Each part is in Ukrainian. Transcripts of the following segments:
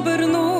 обернувся,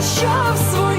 Чуєш, в свою